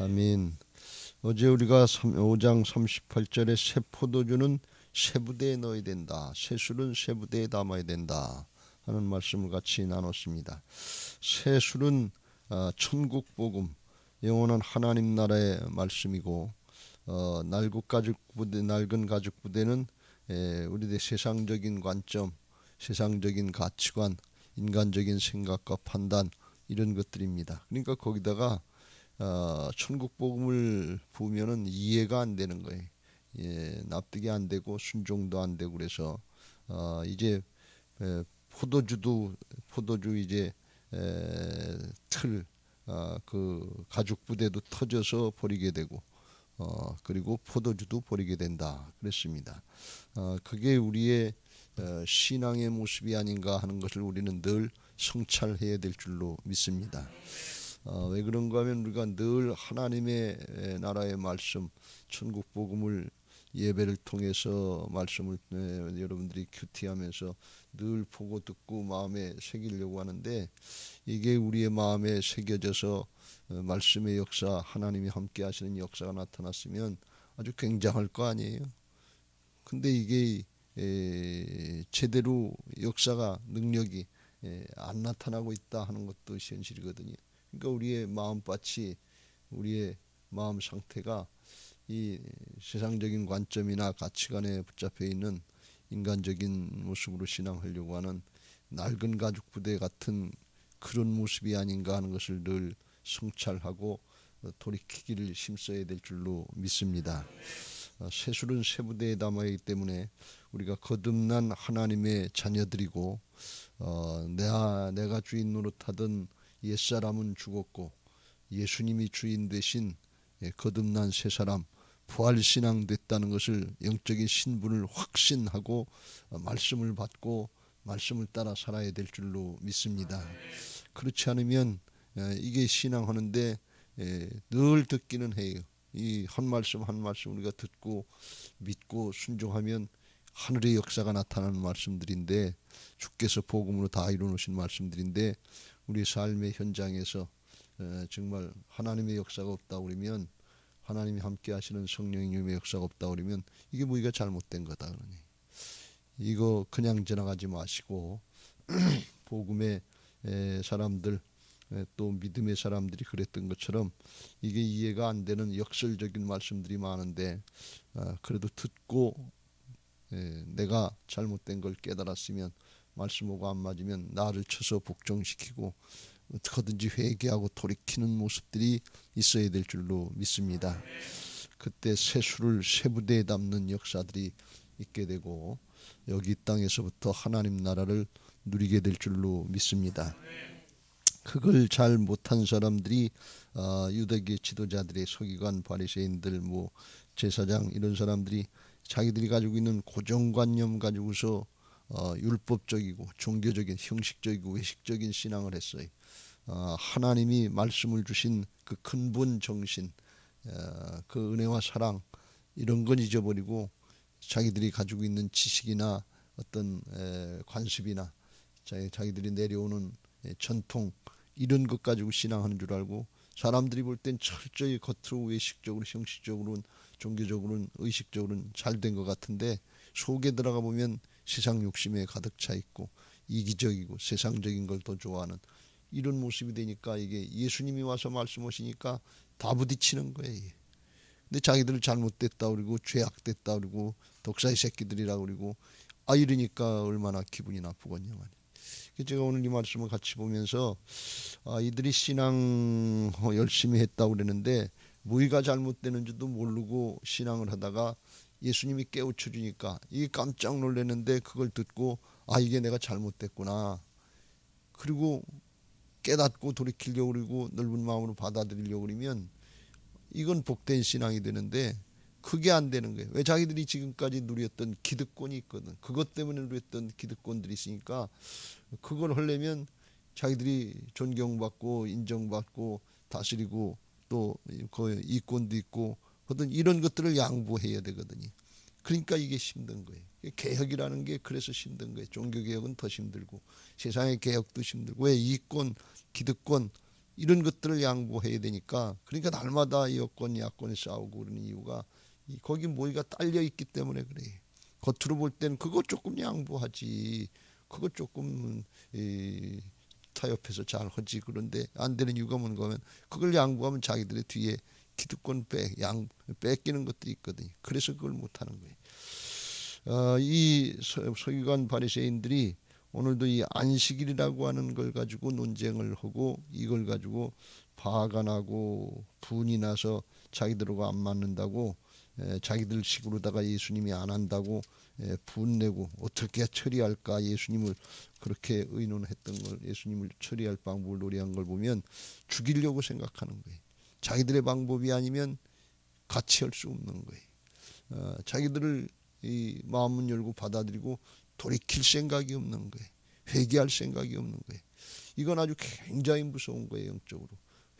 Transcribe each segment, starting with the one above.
아멘. 어제 우리가 5장 38절에 새 포도주는 새 부대에 넣어야 된다. 새 술은 새 부대에 담아야 된다. 하는 말씀을 같이 나눴습니다. 새 술은 어, 천국 복음, 영원한 하나님 나라의 말씀이고 어, 낡은 가죽 부대, 낡은 가죽 부대는 에, 우리의 세상적인 관점, 세상적인 가치관, 인간적인 생각과 판단 이런 것들입니다. 그러니까 거기다가 어, 천국 복음을 보면은 이해가 안 되는 거예요. 예, 납득이 안 되고 순종도 안 되고 그래서 어, 이제 에, 포도주도 포도주 이제 에, 틀, 어, 그 가죽 부대도 터져서 버리게 되고 어, 그리고 포도주도 버리게 된다 그랬습니다. 어, 그게 우리의 어, 신앙의 모습이 아닌가 하는 것을 우리는 늘 성찰해야 될 줄로 믿습니다. 어, 왜 그런가 하면 우리가 늘 하나님의 나라의 말씀, 천국 복음을 예배를 통해서 말씀을 에, 여러분들이 큐티하면서 늘 보고 듣고 마음에 새기려고 하는데 이게 우리의 마음에 새겨져서 어, 말씀의 역사, 하나님이 함께 하시는 역사가 나타났으면 아주 굉장할 거 아니에요. 근데 이게 에, 제대로 역사가 능력이 에, 안 나타나고 있다 하는 것도 현실이거든요. 그러니까 우리의 마음밭이 우리의 마음 상태가 이 세상적인 관점이나 가치관에 붙잡혀 있는 인간적인 모습으로 신앙하려고 하는 낡은 가죽 부대 같은 그런 모습이 아닌가 하는 것을 늘 성찰하고 돌이키기를 힘써야 될 줄로 믿습니다. 세술은 세부대에 담아있기 때문에 우리가 거듭난 하나님의 자녀들이고 어, 내가 내가 주인 노릇하던 옛사람은 죽었고 예수님이 주인 되신 예, 거듭난 새 사람 부활 신앙 됐다는 것을 영적인 신분을 확신하고 어, 말씀을 받고 말씀을 따라 살아야 될 줄로 믿습니다. 그렇지 않으면 예, 이게 신앙하는데 예, 늘 듣기는 해요. 이 한 말씀 한 말씀 우리가 듣고 믿고 순종하면 하늘의 역사가 나타나는 말씀들인데 주께서 복음으로 다 이루어놓으신 말씀들인데 우리 삶의 현장에서 정말 하나님의 역사가 없다 그러면 하나님이 함께 하시는 성령님의 역사가 없다 그러면 이게 뭐가 잘못된 거다 그러니. 이거 그냥 지나가지 마시고 복음의 사람들 또 믿음의 사람들이 그랬던 것처럼 이게 이해가 안 되는 역설적인 말씀들이 많은데 아, 그래도 듣고 내가 잘못된 걸 깨달았으면 말씀하고 안 맞으면 나를 쳐서 복종시키고 어떻게든지 회개하고 돌이키는 모습들이 있어야 될 줄로 믿습니다. 그때 세수를 세부대에 담는 역사들이 있게 되고 여기 땅에서부터 하나님 나라를 누리게 될 줄로 믿습니다. 그걸 잘 못한 사람들이 어, 유대계 지도자들의 서기관 바리새인들 뭐 제사장 이런 사람들이 자기들이 가지고 있는 고정관념 가지고서 어, 율법적이고 종교적인 형식적이고 외식적인 신앙을 했어요. 어, 하나님이 말씀을 주신 그 근본 정신, 어, 그 은혜와 사랑 이런 건 잊어버리고 자기들이 가지고 있는 지식이나 어떤 에, 관습이나 자기, 자기들이 내려오는 에, 전통 이런 것 가지고 신앙하는 줄 알고 사람들이 볼 땐 철저히 겉으로 외식적으로 형식적으로는 종교적으로는 의식적으로는 잘 된 것 같은데 속에 들어가 보면 세상 욕심에 가득 차 있고 이기적이고 세상적인 걸 더 좋아하는 이런 모습이 되니까 이게 예수님이 와서 말씀하시니까 다 부딪히는 거예요. 근데 자기들을 잘못됐다 그러고 죄악됐다 그러고 독사의 새끼들이라 그러고 아 이러니까 얼마나 기분이 나쁘겠냐 말이에요. 제가 오늘 이 말씀을 같이 보면서 아 이들이 신앙 열심히 했다고 그러는데 뭐가 잘못되는지도 모르고 신앙을 하다가 예수님이 깨우쳐 주니까 이게 깜짝 놀랐는데 그걸 듣고 아 이게 내가 잘못됐구나. 그리고 깨닫고 돌이키려고 그러고 넓은 마음으로 받아들이려고 그러면 이건 복된 신앙이 되는데 그게 안 되는 거예요. 왜 자기들이 지금까지 누렸던 기득권이 있거든. 그것 때문에 누렸던 기득권들이 있으니까 그걸 하려면 자기들이 존경받고 인정받고 다스리고 또 그 이권도 있고 어떤 이런 것들을 양보해야 되거든요. 그러니까 이게 힘든 거예요. 개혁이라는 게 그래서 힘든 거예요. 종교 개혁은 더 힘들고 세상의 개혁도 힘들고 왜 이권, 기득권 이런 것들을 양보해야 되니까 그러니까 날마다 여권 야권이 싸우고 그러는 이유가 이- 거기 모이가 딸려 있기 때문에 그래. 겉으로 볼 때는 그거 조금 양보하지. 그거 조금 이, 타협해서 잘 하지 그런데 안 되는 이유가 뭔가 하면 그걸 양보하면 자기들의 뒤에 기득권 빼, 양, 뺏기는 것들이 있거든요. 그래서 그걸 못하는 거예요. 어, 이 서- 서기관 바리새인들이 오늘도 이 안식일이라고 하는 걸 가지고 논쟁을 하고 이걸 가지고 화가 나고 분이 나서 자기들하고 안 맞는다고 에, 자기들 식으로다가 예수님이 안 한다고 에, 분내고 어떻게 처리할까 예수님을 그렇게 의논했던 걸 예수님을 처리할 방법을 노래한 걸 보면 죽이려고 생각하는 거예요. 자기들의 방법이 아니면 같이 할 수 없는 거예요. 어, 자기들을 이 마음문 열고 받아들이고 돌이킬 생각이 없는 거예요. 회개할 생각이 없는 거예요. 이건 아주 굉장히 무서운 거예요, 영적으로.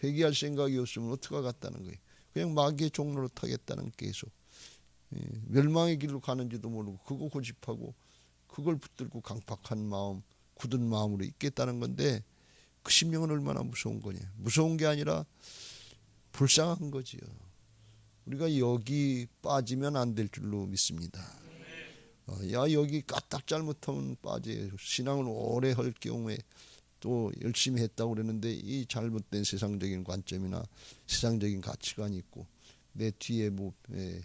회개할 생각이 없으면 어떻게 하겠다는 거예요. 그냥 마귀의 종로로 타겠다는 계속. 예, 멸망의 길로 가는지도 모르고 그거 고집하고 그걸 붙들고 강팍한 마음, 굳은 마음으로 있겠다는 건데 그 심령은 얼마나 무서운 거냐. 무서운 게 아니라 불쌍한 거지요. 우리가 여기 빠지면 안 될 줄로 믿습니다. 어, 야 여기 까딱 잘못하면 빠져요. 신앙을 오래 할 경우에 또 열심히 했다고 그러는데 이 잘못된 세상적인 관점이나 세상적인 가치관이 있고 내 뒤에 뭐 에,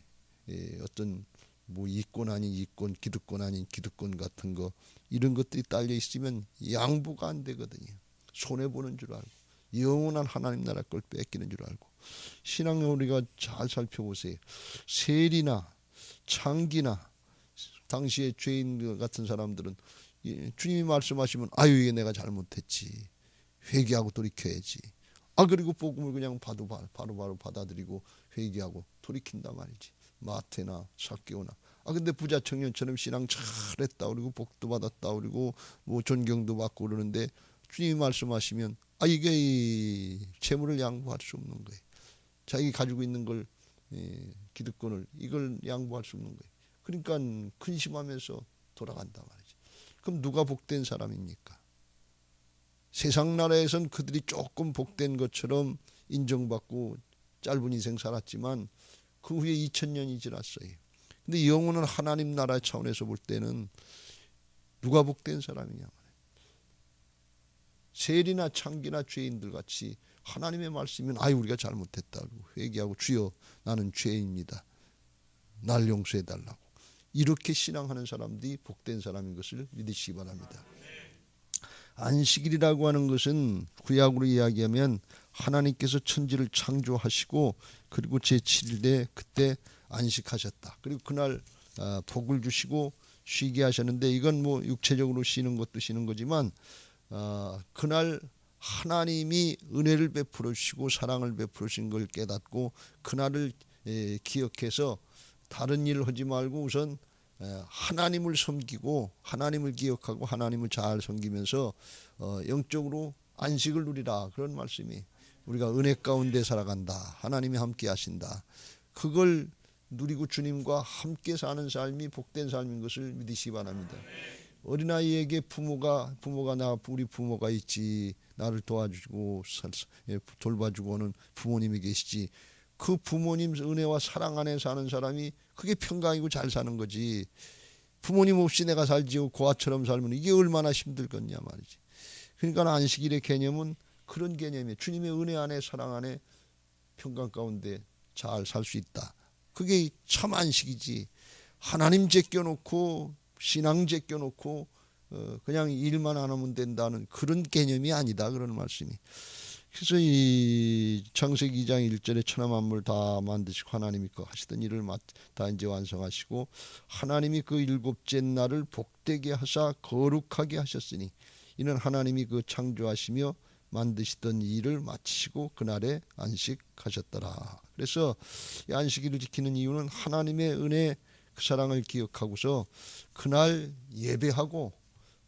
에, 어떤 뭐 이권 아닌 이권, 기득권 아닌 기득권 같은 거 이런 것들이 딸려 있으면 양보가 안 되거든요. 손해 보는 줄 알고 영원한 하나님 나라 걸 뺏기는 줄 알고 신앙을 우리가 잘 살펴보세요. 세리나 창기나 당시에 죄인 같은 사람들은 이 주님이 말씀하시면 아유 이게 내가 잘못했지 회개하고 돌이켜야지. 아 그리고 복음을 그냥 바로 바로 바로 받아들이고 회개하고 돌이킨단 말이지. 마태나 사개오나. 아 근데 부자 청년처럼 신앙 잘했다 그리고 복도 받았다 그리고 뭐 존경도 받고 그러는데 주님이 말씀하시면 아 이게 이 재물을 양보할 수 없는 거예요. 자기 가지고 있는 걸 예, 기득권을 이걸 양보할 수 없는 거예요. 그러니까 근심하면서 돌아간다 말이지. 그럼 누가 복된 사람입니까? 세상 나라에선 그들이 조금 복된 것처럼 인정받고 짧은 인생 살았지만 그 후에 2000년이 지났어요. 근데 영혼은 하나님 나라 차원에서 볼 때는 누가 복된 사람이냐 말이에요. 세리나 창기나 죄인들 같이 하나님의 말씀이면 아유 우리가 잘못했다 회개하고 주여 나는 죄인입니다. 날 용서해 달라고 이렇게 신앙하는 사람들이 복된 사람인 것을 믿으시기 바랍니다. 안식일이라고 하는 것은 구약으로 이야기하면 하나님께서 천지를 창조하시고 그리고 제7일에 그때 안식하셨다. 그리고 그날 아, 복을 주시고 쉬게 하셨는데 이건 뭐 육체적으로 쉬는 것도 쉬는 거지만 아, 그날 하나님이 은혜를 베풀어 주시고 사랑을 베풀어 주신 걸 깨닫고 그날을 에, 기억해서 다른 일을 하지 말고 우선 에, 하나님을 섬기고 하나님을 기억하고 하나님을 잘 섬기면서 어, 영적으로 안식을 누리라 그런 말씀이 우리가 은혜 가운데 살아간다 하나님이 함께 하신다 그걸 누리고 주님과 함께 사는 삶이 복된 삶인 것을 믿으시기 바랍니다. 어린아이에게 부모가 부모가 나 우리 부모가 있지. 나를 도와주고 살- 예, 돌봐주고 하는 부모님이 계시지. 그 부모님 은혜와 사랑 안에 사는 사람이 그게 평강이고 잘 사는 거지. 부모님 없이 내가 살지요 고아처럼 살면 이게 얼마나 힘들 겠냐 말이지. 그러니까 안식일의 개념은 그런 개념이에요. 주님의 은혜 안에 사랑 안에 평강 가운데 잘 살 수 있다. 그게 참 안식이지. 하나님 제껴놓고 신앙 제 껴놓고 어, 그냥 일만 안 하면 된다는 그런 개념이 아니다 그런 말씀이. 그래서 이 창세기 2장 1절에 천하 만물 다 만드시고 하나님이 그 하시던 일을 마- 다 이제 완성하시고 하나님이 그 일곱째 날을 복되게 하사 거룩하게 하셨으니 이는 하나님이 그 창조하시며 만드시던 일을 마치시고 그날에 안식하셨더라. 그래서 이 안식일을 지키는 이유는 하나님의 은혜 그 사랑을 기억하고서 그날 예배하고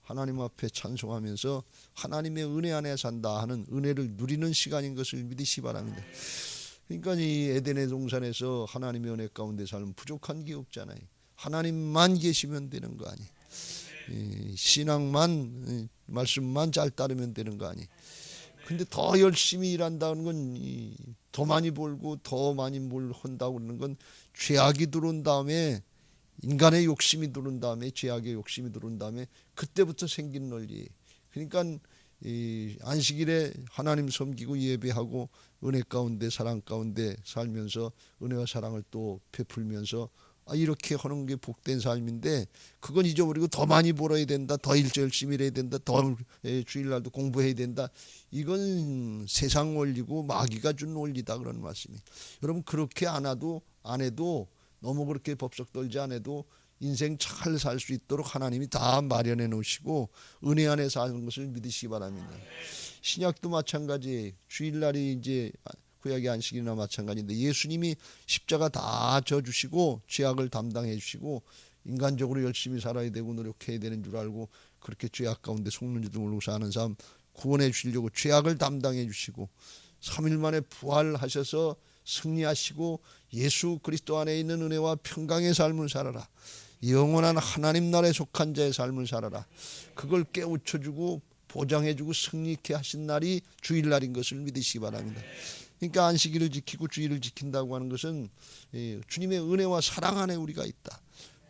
하나님 앞에 찬송하면서 하나님의 은혜 안에 산다 하는 은혜를 누리는 시간인 것을 믿으시 바랍니다. 그러니까 이 에덴의 동산에서 하나님의 은혜 가운데 살면 부족한 게 없잖아요. 하나님만 계시면 되는 거 아니. 이 신앙만 이 말씀만 잘 따르면 되는 거 아니. 근데 더 열심히 일한다는 건 더 많이 벌고 더 많이 뭘 한다고 그러는 건 죄악이 들어온 다음에 인간의 욕심이 들어온 다음에 죄악의 욕심이 들어온 다음에 그때부터 생긴 논리. 그러니까 이 안식일에 하나님 섬기고 예배하고 은혜 가운데 사랑 가운데 살면서 은혜와 사랑을 또 베풀면서 아 이렇게 하는 게 복된 삶인데 그건 잊어버리고 더 많이 벌어야 된다 더 일절 열심히 해야 된다 더 예, 주일날도 공부해야 된다 이건 세상 원리고 마귀가 준 원리다 그런 말씀이 여러분 그렇게 안 해도 안 해도 너무 그렇게 법석 떨지 않아도 인생 잘 살 수 있도록 하나님이 다 마련해 놓으시고 은혜 안에 사는 것을 믿으시기 바랍니다. 신약도 마찬가지 주일날이 이제 구약의 안식이나 마찬가지인데 예수님이 십자가 다 져주시고 죄악을 담당해 주시고 인간적으로 열심히 살아야 되고 노력해야 되는 줄 알고 그렇게 죄악 가운데 속는지도 모르고 사는 삶 구원해 주시려고 죄악을 담당해 주시고 3일 만에 부활하셔서 승리하시고 예수 그리스도 안에 있는 은혜와 평강의 삶을 살아라. 영원한 하나님 나라에 속한 자의 삶을 살아라. 그걸 깨우쳐주고 보장해주고 승리케 하신 날이 주일날인 것을 믿으시기 바랍니다. 그러니까 안식일을 지키고 주일을 지킨다고 하는 것은 예, 주님의 은혜와 사랑 안에 우리가 있다.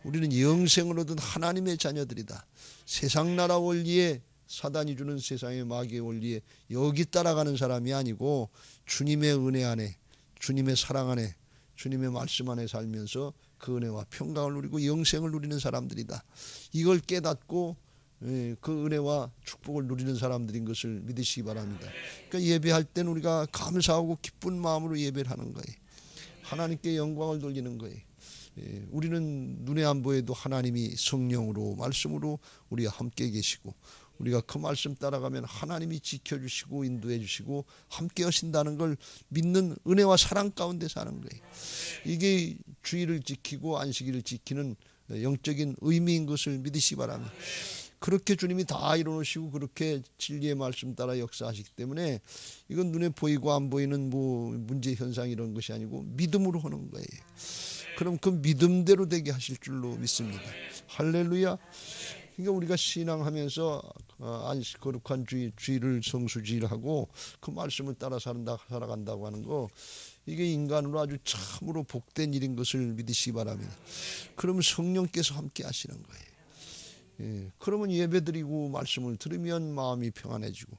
우리는 영생을 얻은 하나님의 자녀들이다. 세상 나라 원리에 사단이 주는 세상의 마귀의 원리에 여기 따라가는 사람이 아니고 주님의 은혜 안에 주님의 사랑 안에 주님의 말씀 안에 살면서 그 은혜와 평강을 누리고 영생을 누리는 사람들이다. 이걸 깨닫고 예, 그 은혜와 축복을 누리는 사람들인 것을 믿으시기 바랍니다. 그러니까 예배할 때는 우리가 감사하고 기쁜 마음으로 예배를 하는 거예요. 하나님께 영광을 돌리는 거예요. 예, 우리는 눈에 안 보여도 하나님이 성령으로 말씀으로 우리와 함께 계시고 우리가 그 말씀 따라가면 하나님이 지켜주시고 인도해 주시고 함께 하신다는 걸 믿는 은혜와 사랑 가운데 사는 거예요. 이게 주의를 지키고 안식일을 지키는 영적인 의미인 것을 믿으시 기 바랍니다. 그렇게 주님이 다 이루시고 그렇게 진리의 말씀 따라 역사하시기 때문에 이건 눈에 보이고 안 보이는 뭐 문제 현상 이런 것이 아니고 믿음으로 하는 거예요. 그럼 그 믿음대로 되게 하실 줄로 믿습니다. 할렐루야. 그러니까 우리가 신앙하면서 어, 안식 거룩한 주의 주의를 성수지하고 그 말씀을 따라 살다 살아간다고 하는 거 이게 인간으로 아주 참으로 복된 일인 것을 믿으시기 바랍니다. 그러면 성령께서 함께 하시는 거예요. 예, 그러면 예배드리고 말씀을 들으면 마음이 평안해지고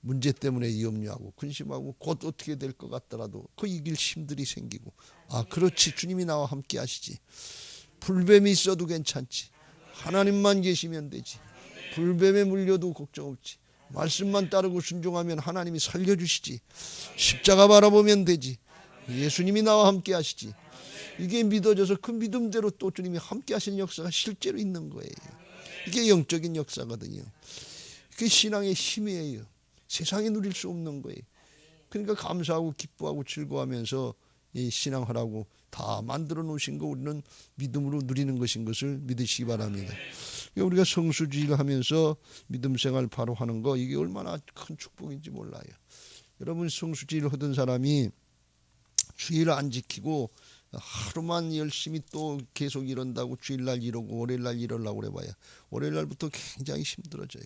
문제 때문에 염려하고 근심하고 곧 어떻게 될 것 같더라도 그 이길 힘들이 생기고 아 그렇지 주님이 나와 함께 하시지 불뱀이 있어도 괜찮지 하나님만 계시면 되지. 불뱀에 물려도 걱정 없지. 말씀만 따르고 순종하면 하나님이 살려주시지. 십자가 바라보면 되지. 예수님이 나와 함께 하시지. 이게 믿어져서 그 믿음대로 또 주님이 함께 하시는 역사가 실제로 있는 거예요. 이게 영적인 역사거든요. 그게 신앙의 힘이에요. 세상에 누릴 수 없는 거예요. 그러니까 감사하고 기뻐하고 즐거워하면서 이 신앙하라고 다 만들어 놓으신 거 우리는 믿음으로 누리는 것인 것을 믿으시기 바랍니다. 우리가 성수주의를 하면서 믿음 생활 바로 하는 거 이게 얼마나 큰 축복인지 몰라요. 여러분 성수주의를 하던 사람이 주의를 안 지키고 하루만 열심히 또 계속 이런다고 주일날 이러고 월요일날 이러려고 그래봐야 월요일날부터 굉장히 힘들어져요.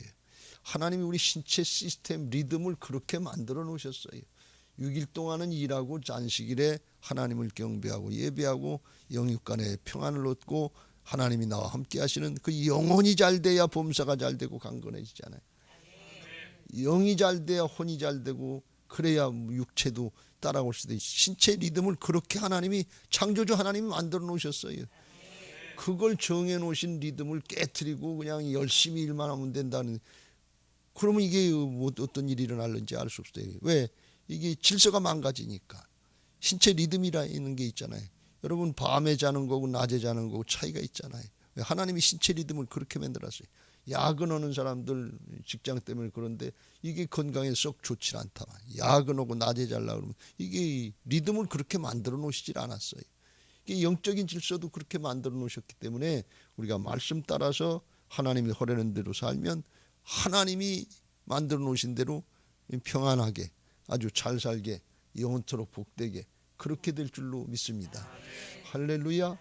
하나님이 우리 신체 시스템 리듬을 그렇게 만들어 놓으셨어요. 6일 동안은 일하고 잔식일에 하나님을 경배하고 예배하고 영육간에 평안을 얻고 하나님이 나와 함께 하시는 그 영혼이 잘 돼야 범사가 잘 되고 강건해지잖아요. 영이 잘 돼야 혼이 잘 되고 그래야 육체도 따라올 수도 있 신체 리듬을 그렇게 하나님이 창조주 하나님이 만들어 놓으셨어요. 그걸 정해 놓으신 리듬을 깨뜨리고 그냥 열심히 일만 하면 된다는 그러면 이게 뭐 어떤 일이 일어날는지 알 수 없어요. 왜? 이게 질서가 망가지니까 신체 리듬이라 있는 게 있잖아요. 여러분 밤에 자는 거고 낮에 자는 거고 차이가 있잖아요. 하나님이 신체 리듬을 그렇게 만들었어요. 야근하는 사람들 직장 때문에 그런데 이게 건강에 썩 좋지 않다. 야근하고 낮에 잘라 그러면 이게 리듬을 그렇게 만들어 놓으시질 않았어요. 이게 영적인 질서도 그렇게 만들어 놓으셨기 때문에 우리가 말씀 따라서 하나님이 허라는 대로 살면 하나님이 만들어 놓으신 대로 평안하게 아주 잘 살게 영원토록 복되게 그렇게 될 줄로 믿습니다. 할렐루야.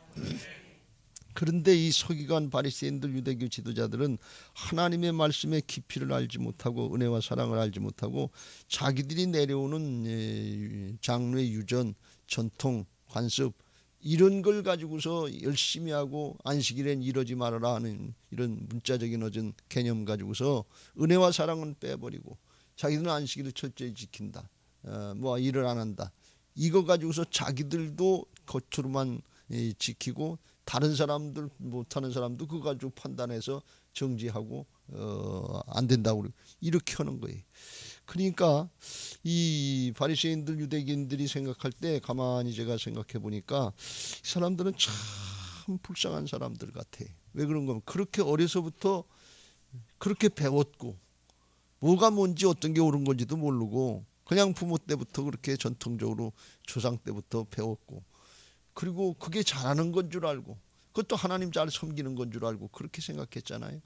그런데 이 서기관 바리새인들 유대교 지도자들은 하나님의 말씀의 깊이를 알지 못하고 은혜와 사랑을 알지 못하고 자기들이 내려오는 예, 장로의 유전, 전통, 관습 이런 걸 가지고서 열심히 하고 안식일엔 이러지 말아라 하는 이런 문자적인 어전 개념 가지고서 은혜와 사랑은 빼버리고 자기들은 안식일을 철저히 지킨다. 어, 뭐 일을 안 한다. 이거 가지고서 자기들도 겉으로만 예, 지키고 다른 사람들 못하는 사람도 그거 가지고 판단해서 정지하고 어, 안 된다고 이렇게 하는 거예요. 그러니까 이 바리새인들 유대인들이 생각할 때 가만히 제가 생각해 보니까 이 사람들은 참 불쌍한 사람들 같아. 왜 그런 거면 그렇게 어려서부터 그렇게 배웠고 뭐가 뭔지 어떤 게 옳은 건지도 모르고 그냥 부모 때부터 그렇게 전통적으로 조상 때부터 배웠고 그리고 그게 잘하는 건 줄 알고 그것도 하나님 잘 섬기는 건 줄 알고 그렇게 생각했잖아요.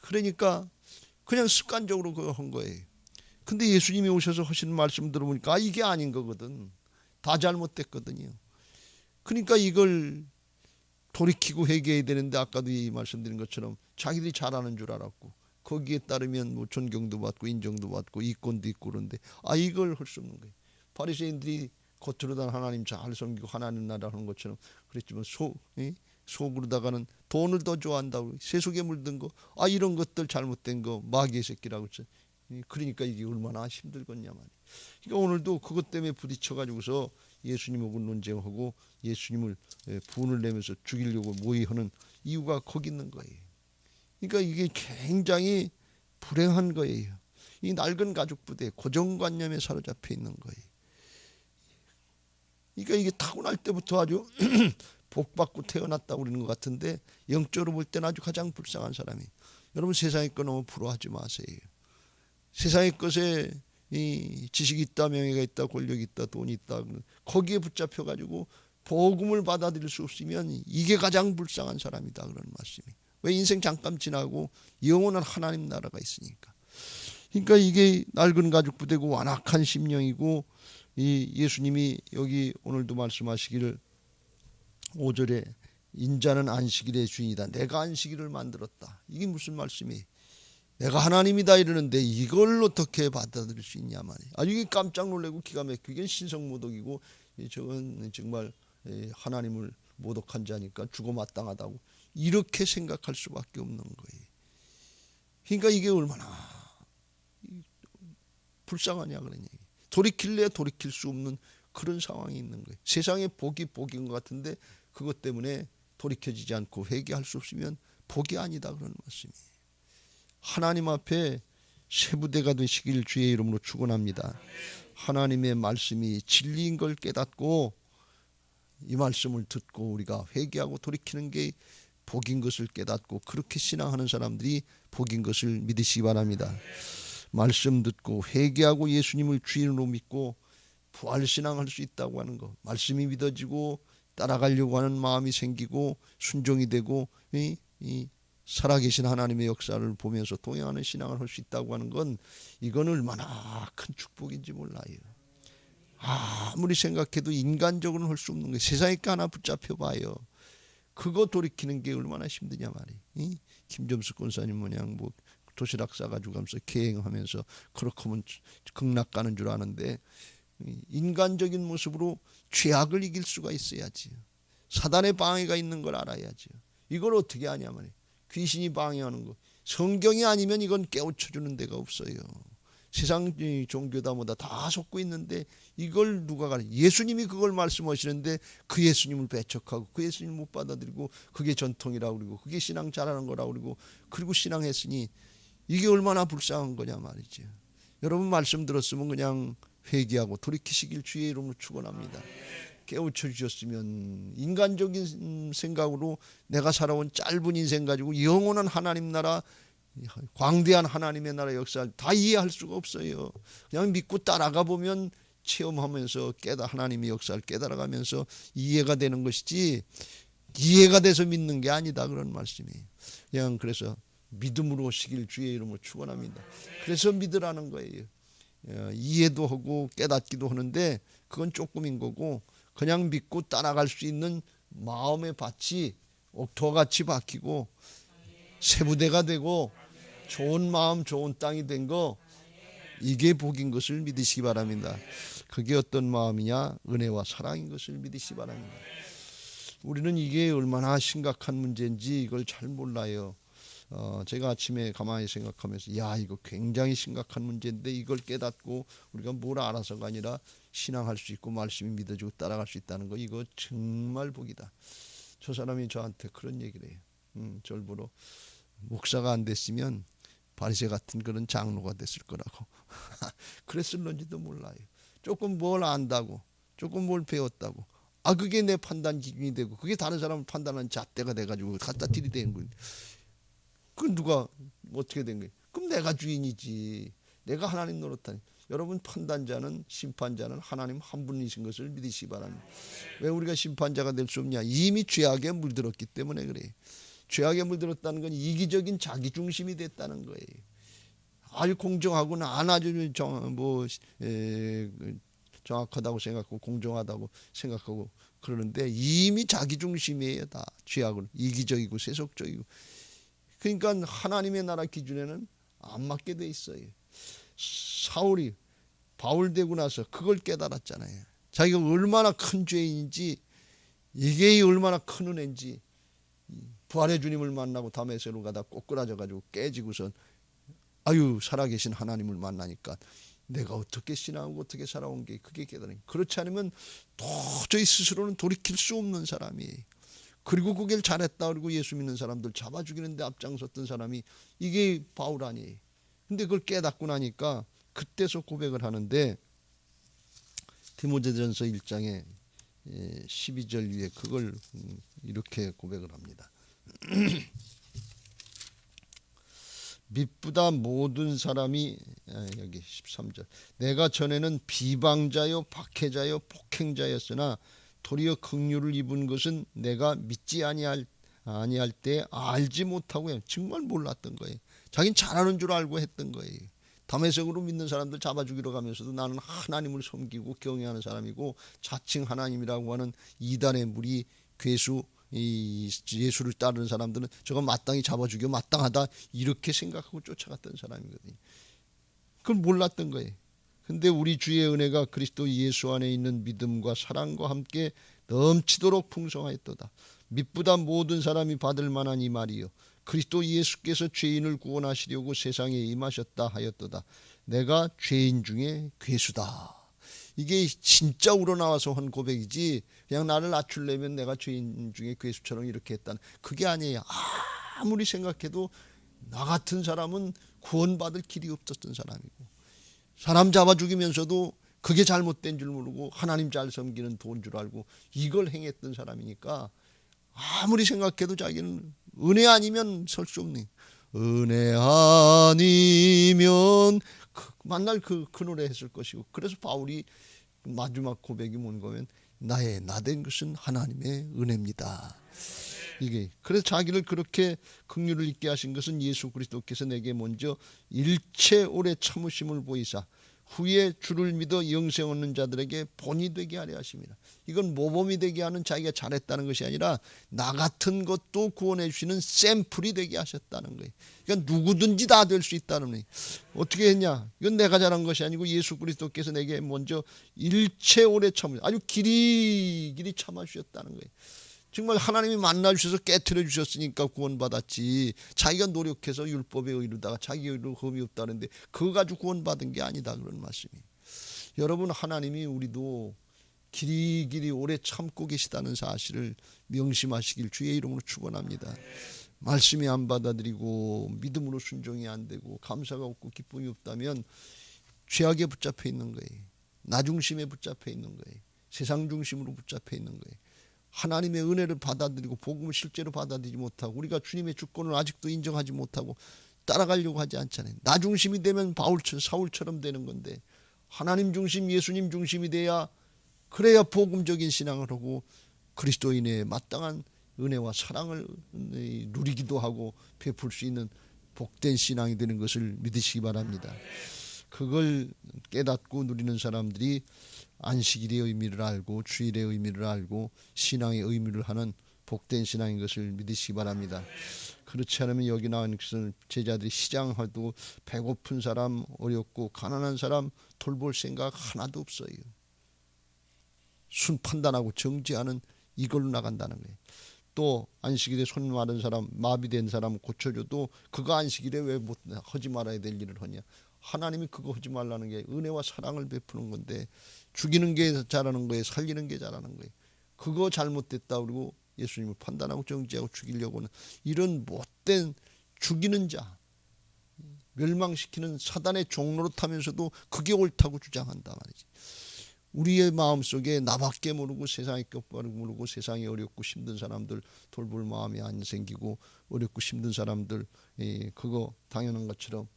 그러니까 그냥 습관적으로 그거 한 거예요. 근데 예수님이 오셔서 하시는 말씀 들어보니까 아, 이게 아닌 거거든. 다 잘못됐거든요. 그러니까 이걸 돌이키고 회개해야 되는데 아까도 이 말씀드린 것처럼 자기들이 잘하는 줄 알았고 거기에 따르면 뭐 존경도 받고 인정도 받고 이권도 있고 그런데 아 이걸 할 수 없는 거예요. 바리새인들이 겉으로다 하나님 잘 섬기고 하나님 나라 하는 것처럼 그랬지만 속 예? 속으로다가는 돈을 더 좋아한다고 세속에 물든 거 아 이런 것들 잘못된 거 마귀의 새끼라고 했죠. 그러니까 이게 얼마나 힘들겠냐 말이야. 그러니까 오늘도 그것 때문에 부딪혀 가지고서 예수님하고 논쟁하고 예수님을 분을 내면서 죽이려고 모의하는 이유가 거기 있는 거예요. 그러니까 이게 굉장히 불행한 거예요. 이 낡은 가족 부대 고정관념에 사로잡혀 있는 거예요. 그러니까 이게 타고날 때부터 아주 복 받고 태어났다고 그러는 것 같은데 영적으로 볼 때는 아주 가장 불쌍한 사람이. 여러분 세상의 거 너무 부러워하지 마세요. 세상의 것에 이 지식이 있다, 명예가 있다, 권력이 있다, 돈이 있다. 거기에 붙잡혀 가지고 복음을 받아들일 수 없으면 이게 가장 불쌍한 사람이다 그런 말씀이. 왜 인생 잠깐 지나고 영원한 하나님 나라가 있으니까. 그러니까 이게 낡은 가죽 부대고 완악한 심령이고 이 예수님이 여기 오늘도 말씀하시기를 5절에 인자는 안식일의 주인이다. 내가 안식일을 만들었다. 이게 무슨 말씀이? 내가 하나님이다 이러는데 이걸 어떻게 받아들일 수 있냐 말이야. 아주 이게 깜짝 놀래고 기가 막히게 신성모독이고 저건 정말 하나님을 모독한 자니까 죽어 마땅하다고 이렇게 생각할 수밖에 없는 거예요. 그러니까 이게 얼마나 불쌍하냐 그런 얘기. 돌이킬래 돌이킬 수 없는 그런 상황이 있는 거예요. 세상에 복이 복인 것 같은데 그것 때문에 돌이켜지지 않고 회개할 수 없으면 복이 아니다 그런 말씀이에요. 하나님 앞에 세부대가 되시길 주의 이름으로 축원합니다. 하나님의 말씀이 진리인 걸 깨닫고 이 말씀을 듣고 우리가 회개하고 돌이키는 게 복인 것을 깨닫고 그렇게 신앙하는 사람들이 복인 것을 믿으시기 바랍니다. 말씀 듣고 회개하고 예수님을 주인으로 믿고 부활 신앙할 수 있다고 하는 것. 말씀이 믿어지고 따라가려고 하는 마음이 생기고 순종이 되고 이, 이 살아계신 하나님의 역사를 보면서 동행하는 신앙을 할 수 있다고 하는 건 이건 얼마나 큰 축복인지 몰라요. 아무리 생각해도 인간적으로는 할 수 없는 거예요. 세상에 하나 붙잡혀 봐요. 그거 돌이키는 게 얼마나 힘드냐 말이에요. 김점수 권사님 모양 뭐 도시락 싸가지고 가면서 계행하면서 그렇게 하면 극락 가는 줄 아는데 인간적인 모습으로 죄악을 이길 수가 있어야지. 사단의 방해가 있는 걸 알아야죠. 이걸 어떻게 하냐 말이에요. 귀신이 방해하는 거. 성경이 아니면 이건 깨우쳐 주는 데가 없어요. 세상 종교다 뭐다 다 속고 있는데 이걸 누가 가르 예수님이 그걸 말씀하시는데 그 예수님을 배척하고 그 예수님 못 받아들이고 그게 전통이라고 그러고 그게 신앙 잘하는 거라고 그러고 그리고 신앙했으니 이게 얼마나 불쌍한 거냐 말이죠. 여러분 말씀 들었으면 그냥 회개하고 돌이키시길 주의 이름으로 축원합니다. 깨우쳐 주셨으면 인간적인 생각으로 내가 살아온 짧은 인생 가지고 영원한 하나님 나라 광대한 하나님의 나라 역사를 다 이해할 수가 없어요. 그냥 믿고 따라가 보면 체험하면서 깨달 하나님의 역사를 깨달아가면서 이해가 되는 것이지 이해가 돼서 믿는 게 아니다 그런 말씀이. 그냥 그래서 믿음으로 오시길 주의 이름으로 축원합니다. 그래서 믿으라는 거예요. 어, 이해도 하고 깨닫기도 하는데 그건 조금인 거고 그냥 믿고 따라갈 수 있는 마음의 밭이 옥토와 같이 바뀌고 새 부대가 되고 좋은 마음 좋은 땅이 된 거 이게 복인 것을 믿으시기 바랍니다. 그게 어떤 마음이냐? 은혜와 사랑인 것을 믿으시기 바랍니다. 우리는 이게 얼마나 심각한 문제인지 이걸 잘 몰라요. 어, 제가 아침에 가만히 생각하면서 야 이거 굉장히 심각한 문제인데 이걸 깨닫고 우리가 뭘 알아서가 아니라 신앙할 수 있고 말씀이 믿어지고 따라갈 수 있다는 거 이거 정말 복이다. 저 사람이 저한테 그런 얘기를 해요. 음, 절부로 목사가 안 됐으면 바리새 같은 그런 장로가 됐을 거라고. 그랬을런지도 몰라요. 조금 뭘 안다고, 조금 뭘 배웠다고. 아 그게 내 판단 기준이 되고 그게 다른 사람을 판단하는 잣대가 돼가지고 갖다 들이대는 거예요. 그 누가 어떻게 된 거예요? 그럼 내가 주인이지. 내가 하나님 노릇하니. 여러분 판단자는 심판자는 하나님 한 분이신 것을 믿으시기 바랍니다. 왜 우리가 심판자가 될 수 없냐? 이미 죄악에 물들었기 때문에 그래요. 죄악에 물들었다는 건 이기적인 자기 중심이 됐다는 거예요. 아주 공정하고는 안 아주 정뭐 정확하다고 생각하고 공정하다고 생각하고 그러는데 이미 자기 중심이에요 다 죄악은 이기적이고 세속적이고 그러니까 하나님의 나라 기준에는 안 맞게 돼 있어요. 사울이 바울 되고 나서 그걸 깨달았잖아요. 자기가 얼마나 큰 죄인인지 이게 얼마나 큰 은혜인지 부활의 주님을 만나고 다메섹으로 가다 꼬꾸라져 가지고 깨지고선 아유 살아계신 하나님을 만나니까 내가 어떻게 신앙하고 어떻게 살아온 게 그게 깨달은 그렇지 않으면 도저히 스스로는 돌이킬 수 없는 사람이에요. 그리고 그걸 잘했다 그리고 예수 믿는 사람들 잡아 죽이는데 앞장섰던 사람이 이게 바울 아니에요. 근데 그걸 깨닫고 나니까 그때서 고백을 하는데 디모데전서 1장에 12절 위에 그걸 음, 이렇게 고백을 합니다. 밑보다 모든 사람이 여기 13절 내가 전에는 비방자요 박해자요 폭행자였으나 도리어 긍휼을 입은 것은 내가 믿지 아니할 아니할 때 알지 못하고 정말 몰랐던 거예요. 자긴 잘하는 줄 알고 했던 거예요. 담에색으로 믿는 사람들 잡아 죽이러 가면서도 나는 하나님을 섬기고 경외하는 사람이고 자칭 하나님이라고 하는 이단의 무리 괴수 이 예수를 따르는 사람들은 저거 마땅히 잡아 죽여 마땅하다 이렇게 생각하고 쫓아갔던 사람이거든요. 그걸 몰랐던 거예요. 근데 우리 주의 은혜가 그리스도 예수 안에 있는 믿음과 사랑과 함께 넘치도록 풍성하였도다. 믿보다 모든 사람이 받을 만한 이 말이요. 그리스도 예수께서 죄인을 구원하시려고 세상에 임하셨다 하였도다. 내가 죄인 중에 괴수다. 이게 진짜 우러나와서 한 고백이지 그냥 나를 낮추려면 내가 죄인 중에 괴수처럼 이렇게 했다는 그게 아니에요. 아무리 생각해도 나 같은 사람은 구원받을 길이 없었던 사람이고 사람 잡아 죽이면서도 그게 잘못된 줄 모르고 하나님 잘 섬기는 돈 줄 알고 이걸 행했던 사람이니까 아무리 생각해도 자기는 은혜 아니면 설 수 없네. 은혜 아니면 그, 만날 그, 그 노래 했을 것이고 그래서 바울이 마지막 고백이 뭔 거면 나의 나된 것은 하나님의 은혜입니다. 이게 그래서 자기를 그렇게 긍휼을 있게 하신 것은 예수 그리스도께서 내게 먼저 일체 오래 참으심을 보이사 후에 주를 믿어 영생 얻는 자들에게 본이 되게 하려 하십니다. 이건 모범이 되게 하는 자기가 잘했다는 것이 아니라 나 같은 것도 구원해 주시는 샘플이 되게 하셨다는 거예요. 그러니까 누구든지 다 될 수 있다는 거예요. 어떻게 했냐? 이건 내가 잘한 것이 아니고 예수 그리스도께서 내게 먼저 일체 오래 참으 아주 길이 길이 참아 주셨다는 거예요. 정말 하나님이 만나 주셔서 깨트려 주셨으니까 구원받았지. 자기가 노력해서 율법에 이르다가 자기 의로 흠이 없다는데 그거 가지고 구원받은 게 아니다 그런 말씀이. 여러분 하나님이 우리도 길이 길이 오래 참고 계시다는 사실을 명심하시길 주의 이름으로 축원합니다. 말씀이 안 받아들이고 믿음으로 순종이 안 되고 감사가 없고 기쁨이 없다면 죄악에 붙잡혀 있는 거예요. 나 중심에 붙잡혀 있는 거예요. 세상 중심으로 붙잡혀 있는 거예요. 하나님의 은혜를 받아들이고 복음을 실제로 받아들이지 못하고 우리가 주님의 주권을 아직도 인정하지 못하고 따라가려고 하지 않잖아요. 나 중심이 되면 바울처럼 사울처럼 되는 건데 하나님 중심, 예수님 중심이 돼야 그래야 복음적인 신앙을 하고 그리스도인의 마땅한 은혜와 사랑을 누리기도 하고 베풀 수 있는 복된 신앙이 되는 것을 믿으시기 바랍니다. 그걸 깨닫고 누리는 사람들이 안식일의 의미를 알고 주일의 의미를 알고 신앙의 의미를 하는 복된 신앙인 것을 믿으시기 바랍니다. 그렇지 않으면 여기 나온 것은 제자들이 시장하도 배고픈 사람 어렵고 가난한 사람 돌볼 생각 하나도 없어요. 순 판단하고 정지하는 이걸로 나간다는 거예요. 또 안식일에 손 마른 사람, 마비된 사람 고쳐줘도 그거 안식일에 왜 못 하지 말아야 될 일을 하냐? 하나님이 그거 하지 말라는 게 은혜와 사랑을 베푸는 건데 죽이는 게 잘하는 거예요, 살리는 게 잘하는 거예요. 그거 잘못됐다 그러고 예수님을 판단하고 정지하고 죽이려고는 이런 못된 죽이는 자, 멸망시키는 사단의 종로로 타면서도 그게 옳다고 주장한다 말이지. 우리의 마음 속에 나밖에 모르고 세상의 끝바를 모르고 세상이 어렵고 힘든 사람들 돌볼 마음이 안 생기고 어렵고 힘든 사람들 예, 그거 당연한 것처럼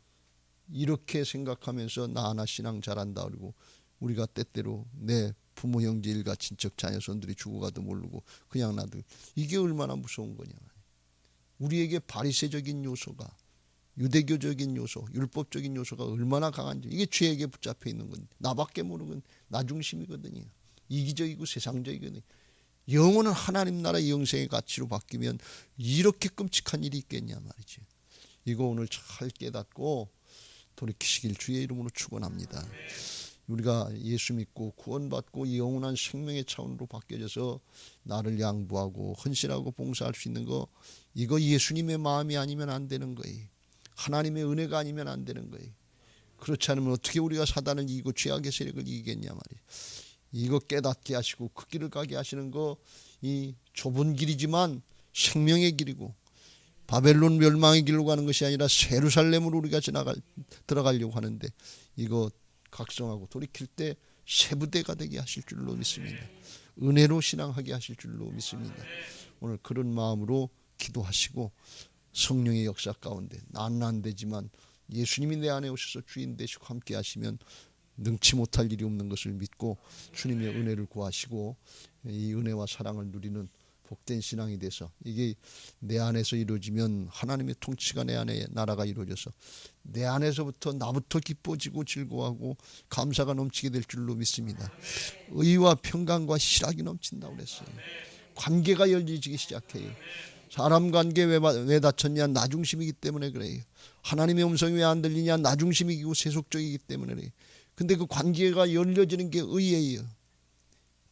이렇게 생각하면서 나 하나 신앙 잘한다 그러고 우리가 때때로 내 부모 형제 일가 친척 자녀손들이 죽어가도 모르고 그냥 놔도 이게 얼마나 무서운 거냐 우리에게 바리새적인 요소가 유대교적인 요소, 율법적인 요소가 얼마나 강한지 이게 죄에게 붙잡혀 있는 건데 나밖에 모르는 나 중심이거든요. 이기적이고 세상적이거든요. 영혼은 하나님 나라 영생의 가치로 바뀌면 이렇게 끔찍한 일이 있겠냐 말이지. 이거 오늘 잘 깨닫고 돌이키시길 주의 이름으로 축원합니다. 우리가 예수 믿고 구원받고 영원한 생명의 차원으로 바뀌어져서 나를 양보하고 헌신하고 봉사할 수 있는 거 이거 예수님의 마음이 아니면 안 되는 거예요. 하나님의 은혜가 아니면 안 되는 거예요. 그렇지 않으면 어떻게 우리가 사단을 이기고 죄악의 세력을 이기겠냐 말이에요. 이거 깨닫게 하시고 그 길을 가게 하시는 거 이 좁은 길이지만 생명의 길이고 바벨론 멸망의 길로 가는 것이 아니라 세루살렘으로 우리가 지나갈 들어가려고 하는데 이거 각성하고 돌이킬 때 세부대가 되게 하실 줄로 믿습니다. 은혜로 신앙하게 하실 줄로 믿습니다. 오늘 그런 마음으로 기도하시고 성령의 역사 가운데 나는 안 되지만 예수님이 내 안에 오셔서 주인 되시고 함께 하시면 능치 못할 일이 없는 것을 믿고 주님의 은혜를 구하시고 이 은혜와 사랑을 누리는 복된 신앙이 돼서 이게 내 안에서 이루어지면 하나님의 통치가 내 안에 나라가 이루어져서 내 안에서부터 나부터 기뻐지고 즐거워하고 감사가 넘치게 될 줄로 믿습니다. 의와 평강과 실학이 넘친다고 그랬어요. 관계가 열리기 시작해요. 사람 관계 왜, 왜 다쳤냐 나 중심이기 때문에 그래요. 하나님의 음성이 왜 안 들리냐 나 중심이고 세속적이기 때문에 그래요. 근데 그 관계가 열려지는 게 의예요.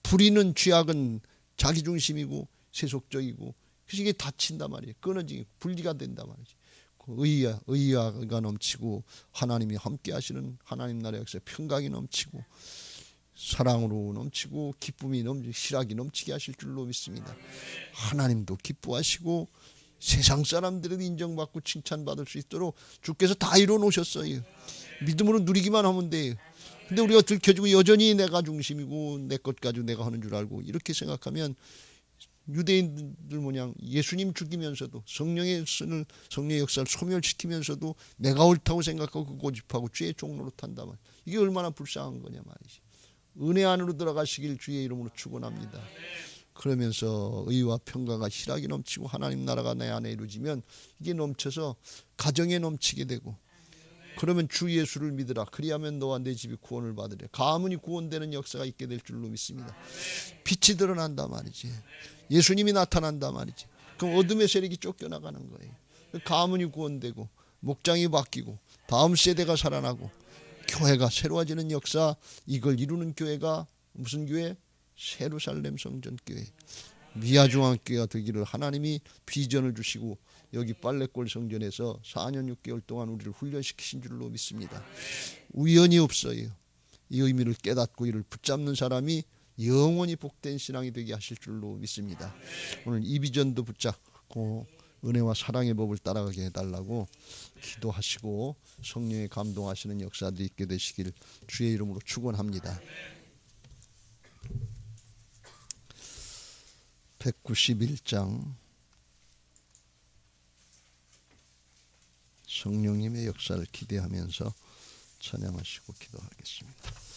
부리는 죄악은 자기 중심이고 세속적이고 그래서 이게 다친단 말이에요. 끊어지고 분리가 된단 말이지. 그 의야 의야가 넘치고 하나님이 함께 하시는 하나님 나라의 역사 평강이 넘치고 사랑으로 넘치고 기쁨이 넘치 실학이 넘치게 하실 줄로 믿습니다. 하나님도 기뻐하시고 세상 사람들은 인정받고 칭찬받을 수 있도록 주께서 다 이뤄 놓으셨어요. 믿음으로 누리기만 하면 돼요. 근데 우리가 들켜지고 여전히 내가 중심이고 내 것 가지고 내가 하는 줄 알고 이렇게 생각하면 유대인들 모양 예수님 죽이면서도 성령의 선을 성령의 역사를 소멸시키면서도 내가 옳다고 생각하고 고집하고 죄의 종로로 탄다 말. 이게 얼마나 불쌍한 거냐 말이지. 은혜 안으로 들어가시길 주의 이름으로 축원합니다. 그러면서 의와 평강과 희락이 넘치고 하나님 나라가 내 안에 이루어지면 이게 넘쳐서 가정에 넘치게 되고 그러면 주 예수를 믿으라 그리하면 너와 내 집이 구원을 받으리 가문이 구원되는 역사가 있게 될 줄로 믿습니다. 빛이 드러난다 말이지. 예수님이 나타난다 말이지. 그럼 어둠의 세력이 쫓겨나가는 거예요. 가문이 구원되고 목장이 바뀌고 다음 세대가 살아나고 교회가 새로워지는 역사 이걸 이루는 교회가 무슨 교회? 세루살렘 성전 교회. 미아중앙교회가 되기를 하나님이 비전을 주시고 여기 빨래골 성전에서 4년 6개월 동안 우리를 훈련시키신 줄로 믿습니다. 우연이 없어요. 이 의미를 깨닫고 이를 붙잡는 사람이 영원히 복된 신앙이 되게 하실 줄로 믿습니다. 오늘 이 비전도 붙잡고 은혜와 사랑의 법을 따라가게 해달라고 기도하시고 성령의 감동하시는 역사들이 있게 되시길 주의 이름으로 축원합니다. 191장 성령님의 역사를 기대하면서 찬양하시고 기도하겠습니다.